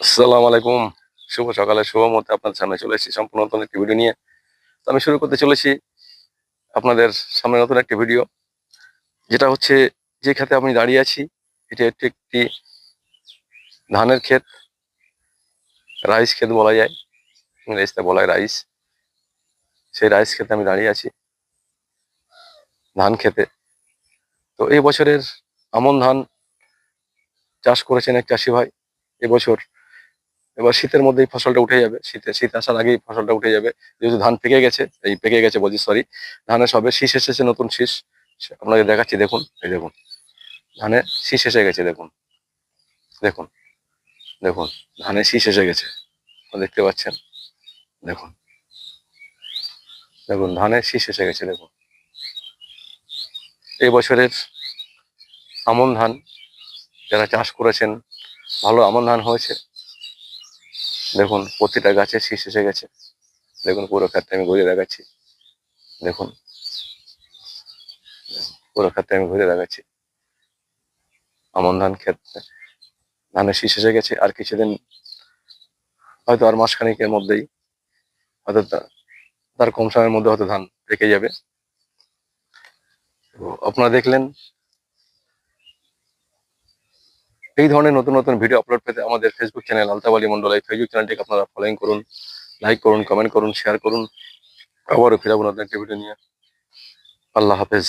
আসসালামু আলাইকুম। শুভ সকালে, শুভ মতে আপনার সামনে চলে এসেছি সম্পূর্ণ নতুন একটি ভিডিও নিয়ে। তো আমি শুরু করতে চলেছি আপনাদের সামনে নতুন একটি ভিডিও যেটা হচ্ছে যে ক্ষেতে আমি দাঁড়িয়ে আছি, এটা একটি একটি ধানের ক্ষেত। রাইস ক্ষেত বলা যায়। ইংরেজিতে বলা হয় রাইস। সেই রাইস ক্ষেতে আমি দাঁড়িয়ে আছি, ধান খেতে তো এই বছরের আমন ধান চাষ করেছেন এক চাষি ভাই। এবছর এবার শীতের মধ্যেই ফসলটা উঠে যাবে। শীতে, শীত আসার আগেই ফসলটা উঠে যাবে। যেহেতু ধান পেকে গেছে, এই পেকে গেছে বলছি সরি ধানের সবে শীষ এসেছে, নতুন শীষ। আপনাকে দেখাচ্ছি, দেখুন, এই দেখুন। ধানে শীষ এসে গেছে, দেখুন। দেখুন দেখুন, ধানে শীষ এসে গেছে। দেখতে পাচ্ছেন? দেখুন। দেখুন, ধানে শীষ এসে গেছে, দেখুন। এই বছরের আমন ধান যারা চাষ করেছেন, ভালো আমন ধান হয়েছে। দেখুন, প্রতিটা গাছে শীষ এসে গেছে। দেখুন, পুরো ক্ষেত্রে আমি ঘুরে দেখাচ্ছি। দেখুন, পুরো ক্ষেত্রে আমি ঘুরে দেখাচ্ছি। আমন ধান ক্ষেত, ধানের শীষ এসে গেছে। আর কিছুদিন, হয়তো আর মাসখানিকের মধ্যেই, হয়তো তার কম সময়ের মধ্যে হয়তো ধান পেকে যাবে। আপনারা দেখলেন এই ধরনের নতুন নতুন ভিডিও আপলোড পেতে আমাদের ফেসবুক চ্যানেল আলতাবালি মন্ডল এই ফেসবুক চ্যানেলটিকে আপনারা ফলোইং করুন লাইক করুন কমেন্ট করুন শেয়ার করুন। আবারও ফিরাবো নতুন একটি ভিডিও নিয়ে। আল্লাহ হাফেজ।